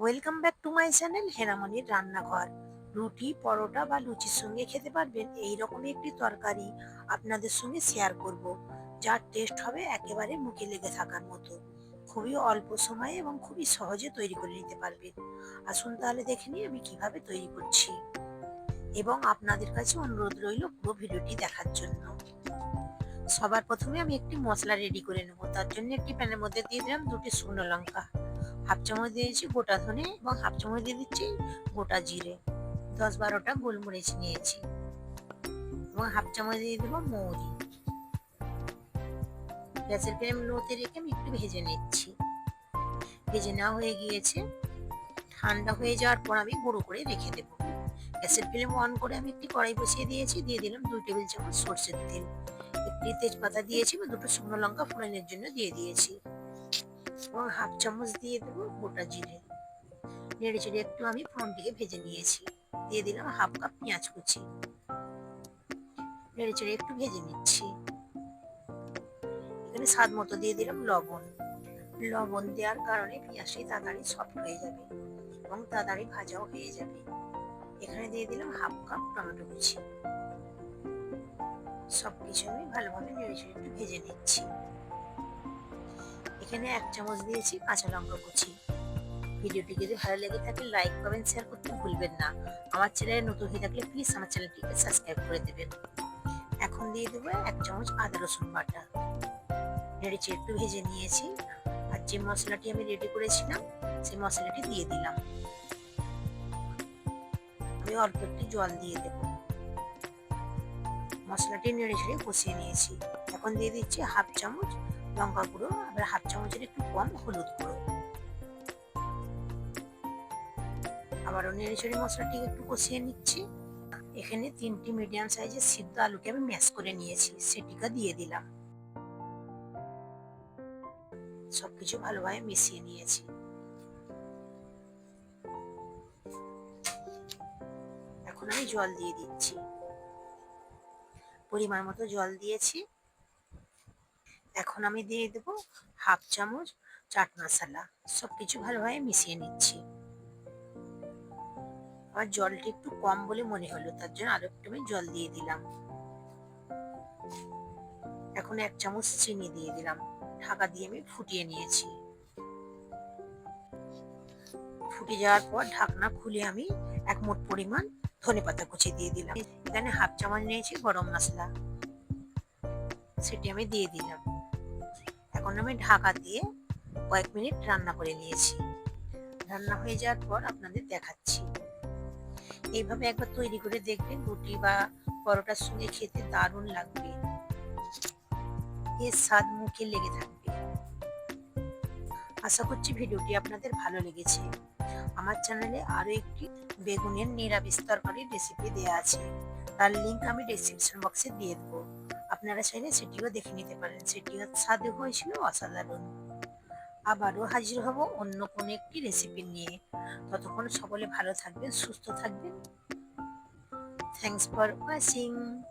Welcome back to my channel হেরামনির রান্নাঘর। রুটি, পরোটা বা লুচির সঙ্গে খেতে পারবেন এই রকমই একটি তরকারি আপনাদের সঙ্গে শেয়ার করব। যার টেস্ট হবে একেবারে মুখে লেগে থাকার মতো। খুবই অল্প সময়ে এবং খুবই সহজে তৈরি করে নিতে পারবেন। আসুন তাহলে দেখে নিই আমি কীভাবে তৈরি করছি। এবং আপনাদের কাছে অনুরোধ রইল পুরো ভিডিওটি দেখার জন্য। সবার প্রথমে আমি একটি মশলা রেডি করে নেব। তার জন্য একটি প্যানের মধ্যে দিয়ে দিলাম দুটি শুকনো লঙ্কা। হাফ চামচ দিয়েছি গোটা ধনে এবং হাফ চামচ দিয়ে দিচ্ছি গোটা জিরে। দশ বারোটা গোলমরিচ নিয়েছি এবং হাফ চামচ দিয়ে দেবো মৌরি। গ্যাসের ফ্লেম লোতে রেখে আমি একটু ভেজে নিচ্ছি। ভেজে নেওয়া হয়ে গিয়েছে। ঠান্ডা হয়ে যাওয়ার পর আমি গুঁড়ো করে রেখে দেবো। গ্যাসের ফ্লেম অন করে আমি একটি কড়াই বসিয়ে দিয়েছি। দিয়ে দিলাম দুই টেবিল চামচ সর্ষের তেল। একটি তেজপাতা দিয়েছি এবং দুটো শুকনো লঙ্কা ফোড়নের জন্য দিয়ে দিয়েছি। এবং হাফ চামচ দিয়ে দেবো গোটা জিরে। নেড়ে চেড়ে একটু আমি ফোড়নটিকে ভেজে নিয়েছি। দিয়ে দিলাম হাফ কাপ পেঁয়াজ কুচি। নেড়ে চেড়ে একটু ভেজে নিচ্ছি। এখানে স্বাদ মতো দিয়ে দিলাম লবণ। লবণ দেওয়ার কারণে পেঁয়াজটি তাড়াতাড়ি সফট হয়ে যাবে এবং তাড়াতাড়ি ভাজাও হয়ে যাবে। এখানে দিয়ে দিলাম হাফ কাপ টমেটো কুচি। সবকিছু আমি ভালোভাবে নেড়ে চেড়ে একটু ভেজে নিচ্ছি। এখানে এক চামচ দিয়েছি কাঁচা লঙ্কা কুচি। ভিডিওটি যদি ভালো লেগে থাকে লাইক কমেন্ট শেয়ার করতে ভুলবেন না। আমার চ্যানেলে নতুন হয়ে থাকলে প্লিজ আমার চ্যানেলটিকে সাবস্ক্রাইব করে দেবেন। এখন দিয়ে দেবো এক চামচ আদা রসুন বাটা। নেড়েচে একটু ভেজে নিয়েছি। আর যে মশলাটি আমি রেডি করেছিলাম, সেই মশলাটি দিয়ে দিলাম। আমি অল্প একটু জল দিয়ে দেব। মশলাটি নেড়ে ছেড়ে কষিয়ে নিয়েছি। এখন দিয়ে দিচ্ছি হাফ চামচ লঙ্কা গুঁড়ো আবার হাফ চামচের একটু কম হলুদ গুঁড়ো। আবারও নেড়ে ছেড়ে মশলাটি একটু কষিয়ে নিচ্ছি। এখানে তিনটি মিডিয়াম সাইজের সিদ্ধ আলুকে আমি ম্যাশ করে নিয়েছি, সেটিকে দিয়ে দিলাম। সবকিছু ভালোভাবে মিশিয়ে নিয়েছি। এখন আমি জল দিয়ে দিচ্ছি। পরিমাণ মতো জল দিয়েছি। এখন আমি দিয়ে দেব হাফ চামচ চাট মশলা। সব কিছু ভালোভাবে মিশিয়ে নিচ্ছি। আমার জলটা একটু কম বলে মনে হলো, তার জন্য আরও একটু আমি জল দিয়ে দিলাম। এখন এক চামচ চিনি দিয়ে দিলাম। ঢাকা দিয়ে আমি ফুটিয়ে নিয়েছি। ফুটে যাওয়ার পর ঢাকনা খুলে আমি এক মোট পরিমাণ ধনে পাতা কুচি দিয়ে দিলাম। এখানে হাফ চামচ নিয়েছি গরম মশলা। সেটি আমি দিয়ে দিলাম। এখন আমি ঢাকা দিয়ে কয়েক মিনিট রান্না করে নিয়েছি। রান্না হয়ে যাওয়ার পর আপনাদের দেখাচ্ছি। এইভাবে একবার তৈরি করে দেখবেন, রুটি বা পরোটার সঙ্গে খেতে দারুণ লাগবে। এর স্বাদ মুখে লেগে থাকবে। আশা করছি ভিডিওটি আপনাদের ভালো লেগেছে। আমার চ্যানেলে আরও একটি বেগুনের নিরামিষ তরকারির রেসিপি দেওয়া আছে। তার লিঙ্ক আমি ডেসক্রিপশন বক্সে দিয়ে দেবো। আপনারা চাইলে সেটিও দেখে নিতে পারেন। সেটিও স্বাদে হয়েছিল অসাধারণ। আবারও হাজির হব অন্য কোনো একটি রেসিপি নিয়ে। ততক্ষণ সকলে ভালো থাকবেন, সুস্থ থাকবেন। Thanks for watching